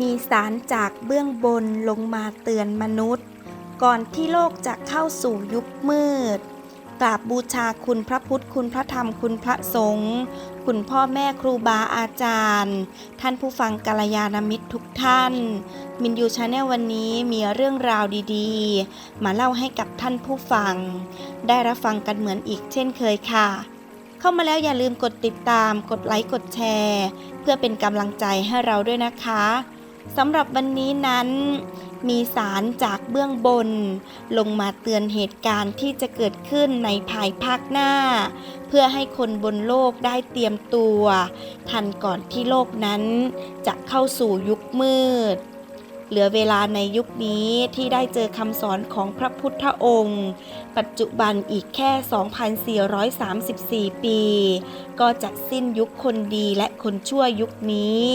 มีสารจากเบื้องบนลงมาเตือนมนุษย์ ก่อนที่โลกจะเข้าสู่ยุคมืด กราบบูชาคุณพระพุทธ คุณพระธรรม คุณพระสงฆ์ คุณพ่อแม่ครูบาอาจารย์ ท่านผู้ฟังกัลยาณมิตรทุกท่าน มินยูชาแนลวันนี้มีเรื่องราวดีๆ มาเล่าให้กับท่านผู้ฟัง ได้รับฟังกันเหมือนอีกเช่นเคยค่ะ เข้ามาแล้วอย่าลืมกดติดตาม กดไลค์ กดแชร์ เพื่อเป็นกำลังใจให้เราด้วยนะคะ สำหรับวันนี้นั้นมีสารจากเบื้องบน ลงมาเตือนเหตุการณ์ที่จะเกิดขึ้นในภายภาคหน้า เพื่อให้คนบนโลกได้เตรียมตัว ทันก่อนที่โลกนั้นจะเข้าสู่ยุคมืด เหลือเวลาในยุคนี้ที่ได้เจอคำสอนของพระพุทธองค์ ปัจจุบันอีกแค่ 2,434 ปี ก็จะสิ้นยุคคนดีและคนชั่วยุคนี้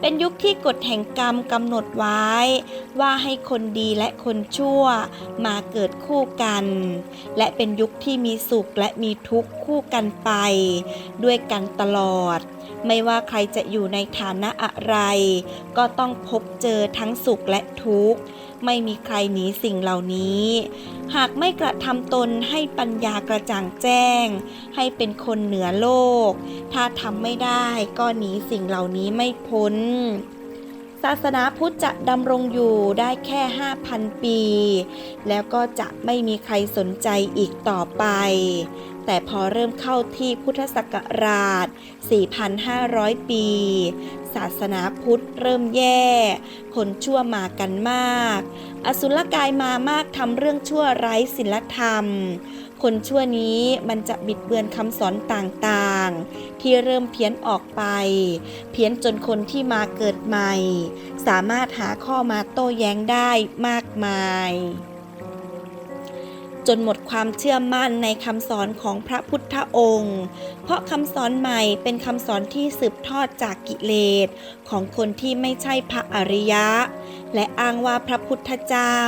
เป็นยุคที่กฎแห่งกรรมกำหนดไว้ ว่าให้คนดีและคนชั่วมาเกิดคู่กัน และเป็นยุคที่มีสุขและมีทุกข์คู่กันไป ด้วยกันตลอด ไม่ว่าใครจะอยู่ในฐานะอะไร ก็ต้องพบเจอทั้งสุขและทุกข์ ไม่มีใครหนีสิ่งเหล่านี้ หากไม่กระทำตนให้ปัญญากระจ่างแจ้ง ให้เป็นคนเหนือโลก ถ้าทำไม่ได้ก็หนีสิ่งเหล่านี้ไม่พ้น ศาสนาพุทธจะดำรงอยู่ได้แค่ 5,000 ปี แล้วก็จะไม่มีใครสนใจอีกต่อไปแต่พอเริ่มเข้าที่พุทธศักราช 4,500 ปี ศาสนาพุทธเริ่มแย่ คนชั่วมากันมาก อสุรกายมามากทำเรื่องชั่วไร้ศีลธรรม คนชั่วนี้มันจะบิดเบือนคำสอนต่างๆ ที่เริ่มเพี้ยนออกไป เพี้ยนจนคนที่มาเกิดใหม่ สามารถหาข้อมาโต้แย้งได้มากมาย จนหมดความเชื่อมั่นในคำสอนของพระพุทธองค์ เพราะคำสอนใหม่เป็นคำสอนที่สืบทอดจากกิเลสของคนที่ไม่ใช่พระอริยะ และอ้างว่าพระพุทธเจ้า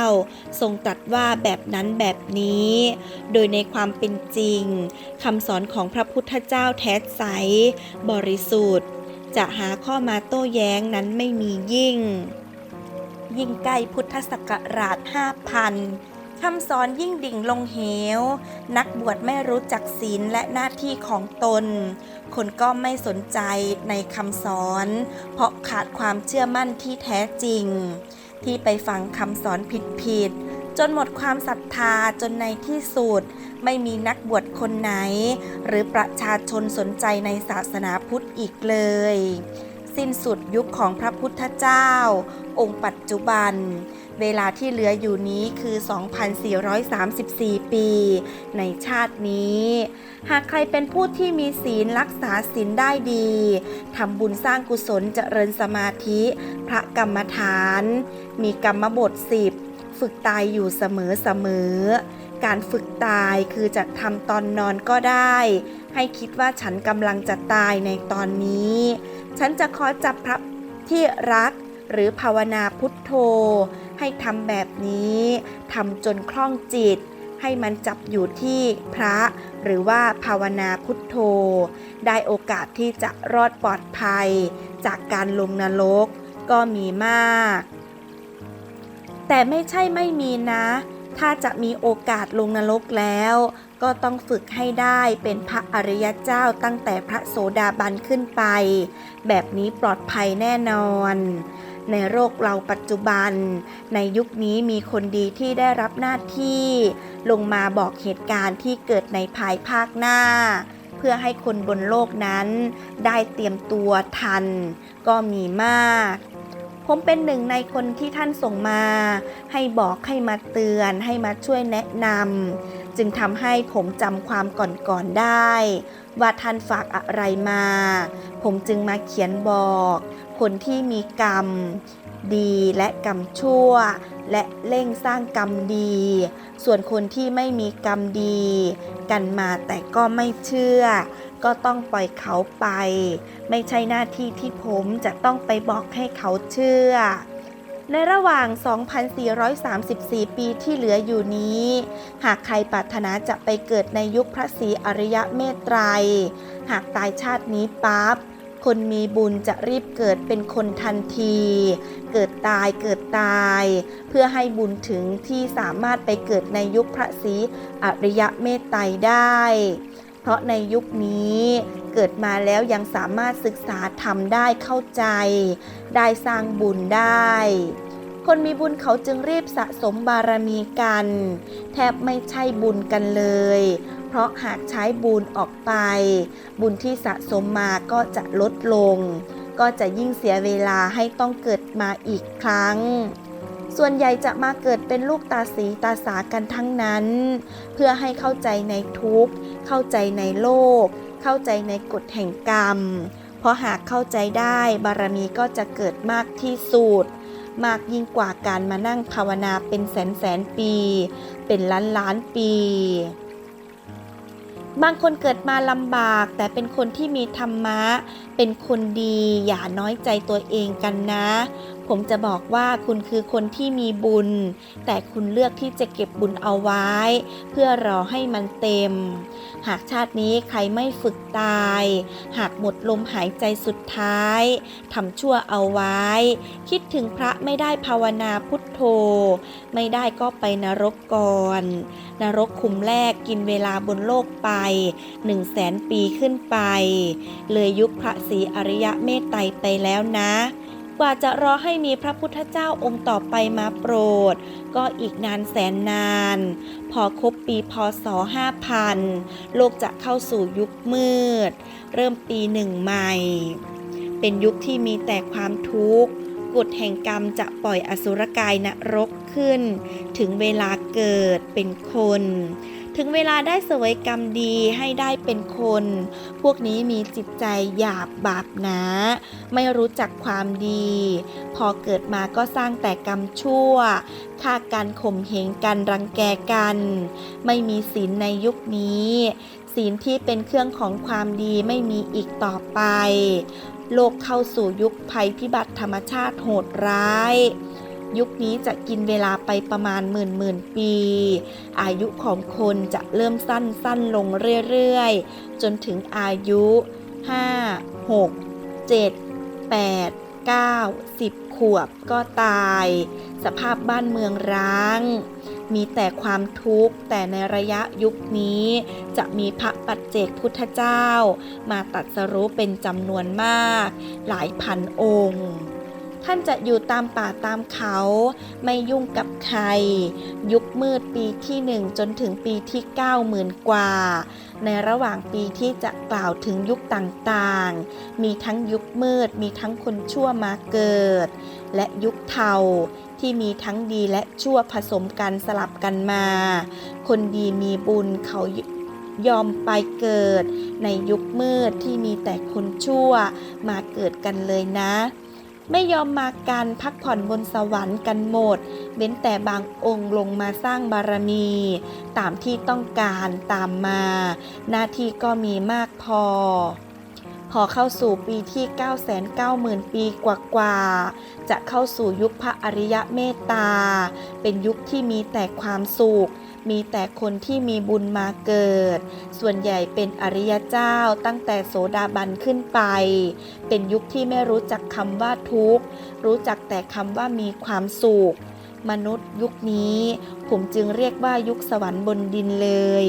ทรงตรัสว่าแบบนั้นแบบนี้ โดยในความเป็นจริงคำสอนของพระพุทธเจ้าแท้ใส บริสุทธิ์ จะหาข้อมาโต้แย้งนั้นไม่มียิ่ง ยิ่งใกล้พุทธศักราช 5,000 คำสอนยิ่งดิ่งลงเหว นักบวชไม่รู้จักศีลและหน้าที่ของตน คนก็ไม่สนใจในคำสอน เพราะขาดความเชื่อมั่นที่แท้จริง ที่ไปฟังคำสอนผิดๆจนหมดความศรัทธาจนในที่สุด ไม่มีนักบวชคนไหน หรือประชาชนสนใจในศาสนาพุทธอีกเลยสิ้นสุดยุคของพระพุทธเจ้า องค์ปัจจุบัน เวลาที่เหลืออยู่นี้คือ 2,434 ปี ในชาตินี้ หากใครเป็นผู้ที่มีศีลรักษาศีลได้ดีทำบุญสร้างกุศลเจริญสมาธิ พระกรรมฐาน มีกรรมบทสิบฝึกตายอยู่เสมอเสมอการฝึกตายคือจะทำตอนนอนก็ได้ ให้คิดว่าฉันกำลังจะตายในตอนนี้ ฉันจะขอจับพระที่รักหรือภาวนาพุทโธ ให้ทำแบบนี้ทำจนคล่องจิต ให้มันจับอยู่ที่พระ หรือว่าภาวนาพุทโธ ได้โอกาสที่จะรอดปลอดภัย จากการลงนรกก็มีมาก แต่ไม่ใช่ไม่มีนะ ถ้าจะมีโอกาสลงนรกแล้ว ก็ต้องฝึกให้ได้เป็นพระอริยเจ้าตั้งแต่พระโสดาบันขึ้นไป แบบนี้ปลอดภัยแน่นอน ในโลกเราปัจจุบัน ในยุคนี้มีคนดีที่ได้รับหน้าที่ ลงมาบอกเหตุการณ์ที่เกิดในภายภาคหน้า เพื่อให้คนบนโลกนั้นได้เตรียมตัวทัน ก็มีมาก ผมเป็นหนึ่งในคนที่ท่านส่งมา ให้บอกให้มาเตือน ให้มาช่วยแนะนำจึงทำให้ผมจำความก่อนๆได้ว่าท่านฝากอะไรมา ผมจึงมาเขียนบอก คนที่มีกรรมดีและกรรมชั่ว และเร่งสร้างกรรมดี ส่วนคนที่ไม่มีกรรมดี กันมาแต่ก็ไม่เชื่อ ก็ต้องปล่อยเขาไป ไม่ใช่หน้าที่ที่ผมจะต้องไปบอกให้เขาเชื่อ ในระหว่าง 2,434 ปีที่เหลืออยู่นี้ หากใครปรารถนาจะไปเกิดในยุคพระศรีอริยะเมตไตร หากตายชาตินี้ปั๊บ คนมีบุญจะรีบเกิดเป็นคนทันที เกิดตายเกิดตาย เพื่อให้บุญถึงที่สามารถไปเกิดในยุคพระศรีอริยเมตไตรได้ เพราะในยุคนี้เกิดมาแล้วยังสามารถศึกษาธรรมได้เข้าใจ ได้สร้างบุญได้คนมีบุญเขาจึงรีบสะสมบารมีกัน แทบไม่ใช่บุญกันเลย เพราะหากใช้บุญออกไป บุญที่สะสมมาก็จะลดลง ก็จะยิ่งเสียเวลาให้ต้องเกิดมาอีกครั้ง ส่วนใหญ่จะมาเกิดเป็นลูกตาสีตาสากันทั้งนั้น เพื่อให้เข้าใจในทุกข์ เข้าใจในโลก เข้าใจในกฎแห่งกรรม เพราะหากเข้าใจได้บารมีก็จะเกิดมากที่สุดมากยิ่งกว่าการมานั่งภาวนาเป็นแสนแสนปี เป็นล้านล้านปี บางคนเกิดมาลำบาก แต่เป็นคนที่มีธรรมะ เป็นคนดีอย่าน้อยใจตัวเองกันนะ ผมจะบอกว่าคุณคือคนที่มีบุญ แต่คุณเลือกที่จะเก็บบุญเอาไว้ เพื่อรอให้มันเต็ม หากชาตินี้ใครไม่ฝึกตาย หากหมดลมหายใจสุดท้ายทำชั่วเอาไว้ คิดถึงพระไม่ได้ภาวนาพุทโธ ไม่ได้ก็ไปนรกก่อน นรกคุมแรกกินเวลาบนโลกไป1นึ่งแสนปีขึ้นไป เลยยุคพระศรีอริยะเมตไตรไปแล้วนะ กว่าจะรอให้มีพระพุทธเจ้าองค์ต่อไปมาโปรด ก็อีกนานแสนนาน พอครบปีพศ 5000 โลกจะเข้าสู่ยุคมืด เริ่มปีหนึ่งใหม่ เป็นยุคที่มีแต่ความทุกข์กฎแห่งกรรมจะปล่อยอสุรกายนรกขึ้น ถึงเวลาเกิดเป็นคน ถึงเวลาได้เสวยกรรมดีให้ได้เป็นคน พวกนี้มีจิตใจหยาบบาปนาไม่รู้จักความดี พอเกิดมาก็สร้างแต่กรรมชั่วฆ่ากันข่มเหงกันรังแกกัน ไม่มีศีลในยุคนี้ ศีลที่เป็นเครื่องของความดีไม่มีอีกต่อไป โลกเข้าสู่ยุคภัยพิบัติธรรมชาติโหดร้าย ยุคนี้จะกินเวลาไปประมาณหมื่นหมื่นปี อายุของคนจะเริ่มสั้นสั้นลงเรื่อยๆ จนถึงอายุ 5 6 7 8 9 10 ขวบก็ตาย สภาพบ้านเมืองร้าง มีแต่ความทุกข์แต่ในระยะยุคนี้ จะมีพระปัจเจกพุทธเจ้า มาตรัดสรู้เป็นจำนวนมาก หลายพันองค์ ท่านจะอยู่ตามป่าตามเขา ไม่ยุ่งกับใคร ยุคมืดปีที่หนึ่งจนถึงปีที่9 0 0 0 0กว่า ในระหว่างปีที่จะกล่าวถึงยุคต่างๆ มีทั้งยุคมืด มีทั้งคนชั่วมาเกิด และยุคเทาที่มีทั้งดีและชั่วผสมกันสลับกันมา คนดีมีบุญเขายอมไปเกิดในยุคมืดที่มีแต่คนชั่วมาเกิดกันเลยนะ ไม่ยอมมากันพักผ่อนบนสวรรค์กันหมด เว้นแต่บางองค์ลงมาสร้างบารมี ตามที่ต้องการตามมา หน้าที่ก็มีมากพอ พอเข้าสู่ปีที่ 990,000 ปีกว่าๆ จะเข้าสู่ยุคพระอริยะเมตตา เป็นยุคที่มีแต่ความสุข มีแต่คนที่มีบุญมาเกิด ส่วนใหญ่เป็นอริยเจ้าตั้งแต่โสดาบันขึ้นไป เป็นยุคที่ไม่รู้จักคำว่าทุกข์ รู้จักแต่คำว่ามีความสุข มนุษย์ยุคนี้ ผมจึงเรียกว่ายุคสวรรค์บนดินเลย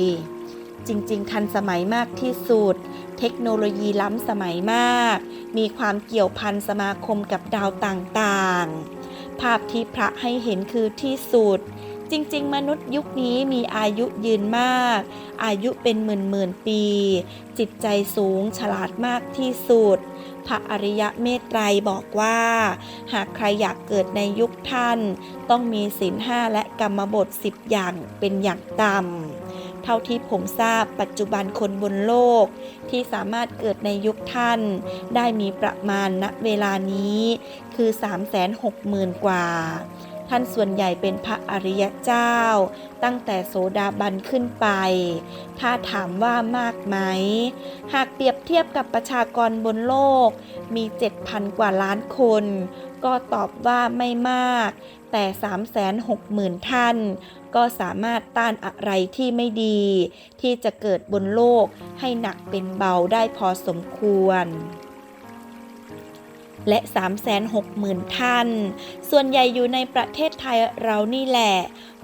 จริง ๆ ทันสมัยมากที่สุด เทคโนโลยีล้ำสมัยมาก มีความเกี่ยวพันสมาคมกับดาวต่างๆ ภาพที่พระให้เห็นคือที่สุด จริง ๆ มนุษย์ยุคนี้มีอายุยืนมาก อายุเป็นหมื่นหมื่นๆปี จิตใจสูงฉลาดมากที่สุด พระอริยะเมตไตรบอกว่า หากใครอยากเกิดในยุคท่าน ต้องมีศีลห้าและกรรมบทสิบอย่างเป็นอย่างต่ำเท่าที่ผมทราบปัจจุบันคนบนโลก ที่สามารถเกิดในยุคท่าน ได้มีประมาณณเวลานี้คือ 360,000 กว่า ท่านส่วนใหญ่เป็นพระอริยเจ้า ตั้งแต่โสดาบันขึ้นไป ถ้าถามว่ามากไหม หากเปรียบเทียบกับประชากรบนโลก มี 7,000 กว่าล้านคน ก็ตอบว่าไม่มาก แต่ 360,000 ท่าน ก็สามารถต้านอะไรที่ไม่ดี ที่จะเกิดบนโลกให้หนักเป็นเบาได้พอสมควร และ 360,000 ท่าน ส่วนใหญ่อยู่ในประเทศไทยเรานี่แหละ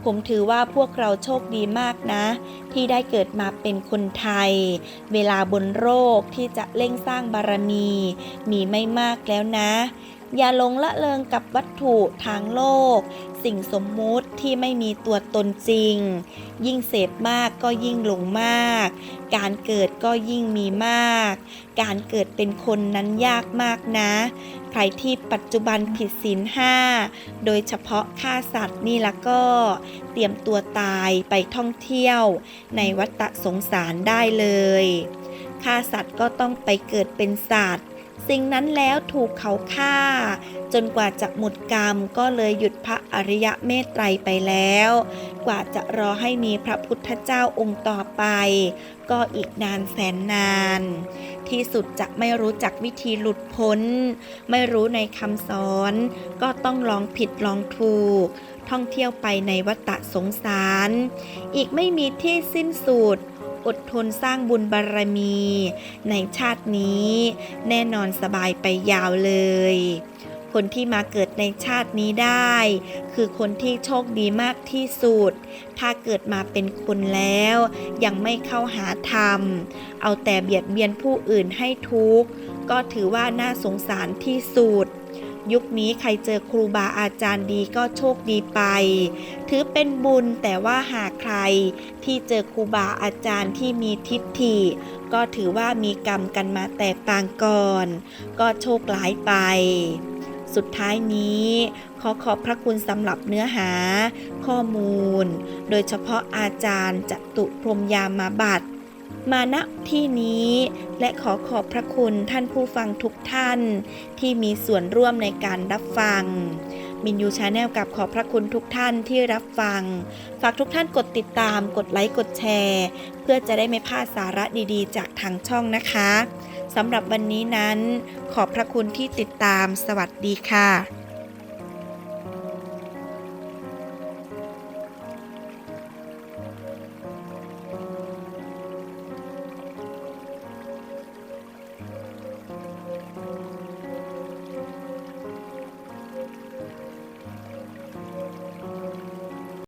ผมถือว่าพวกเราโชคดีมากนะ ที่ได้เกิดมาเป็นคนไทย เวลาบนโรคที่จะเร่งสร้างบารมี มีไม่มากแล้วนะ อย่าหลงละเลงกับวัตถุทางโลก สิ่งสมมุติที่ไม่มีตัวตนจริง ยิ่งเสพมากก็ยิ่งหลงมาก การเกิดก็ยิ่งมีมาก การเกิดเป็นคนนั้นยากมากนะ ใครที่ปัจจุบันผิดศีลห้าโดยเฉพาะฆ่าสัตว์นี่ละก็เตรียมตัวตายไปท่องเที่ยว ในวัฏสงสารได้เลยฆ่าสัตว์ก็ต้องไปเกิดเป็นสัตว์ สิ่งนั้นแล้วถูกเขาฆ่า จนกว่าจะหมดกรรมก็เลยหยุดพระอริยะเมตไตรไปแล้ว กว่าจะรอให้มีพระพุทธเจ้าองค์ต่อไป ก็อีกนานแสนนาน ที่สุดจะไม่รู้จักวิธีหลุดพ้น ไม่รู้ในคำสอน ก็ต้องลองผิดลองถูก ท่องเที่ยวไปในวัฏสงสาร อีกไม่มีที่สิ้นสุด อดทนสร้างบุญบารมี ในชาตินี้ แน่นอนสบายไปยาวเลย คนที่มาเกิดในชาตินี้ได้ คือคนที่โชคดีมากที่สุด ถ้าเกิดมาเป็นคนแล้ว ยังไม่เข้าหาธรรม เอาแต่เบียดเบียนผู้อื่นให้ทุกข์ ก็ถือว่าน่าสงสารที่สุด ยุคนี้ใครเจอครูบาอาจารย์ดีก็โชคดีไป ถือเป็นบุญแต่ว่าหากใครที่เจอครูบาอาจารย์ที่มีทิฏฐิ ก็ถือว่ามีกรรมกันมาแต่ปางก่อน ก็โชคร้ายไป สุดท้ายนี้ขอขอบพระคุณสำหรับเนื้อหา ข้อมูล โดยเฉพาะอาจารย์จตุพรมยามาบัตร มาณที่นี้ และขอขอบพระคุณท่านผู้ฟังทุกท่านที่มีส่วนร่วมในการรับฟังมินยูชาแนลกับขอบพระคุณทุกท่านที่รับฟัง ฝากทุกท่านกดติดตาม กดไลค์ กดแชร์ เพื่อจะได้ไม่พลาดสาระดีๆ จากทางช่องนะคะสำหรับวันนี้นั้น ขอบพระคุณที่ติดตาม สวัสดีค่ะ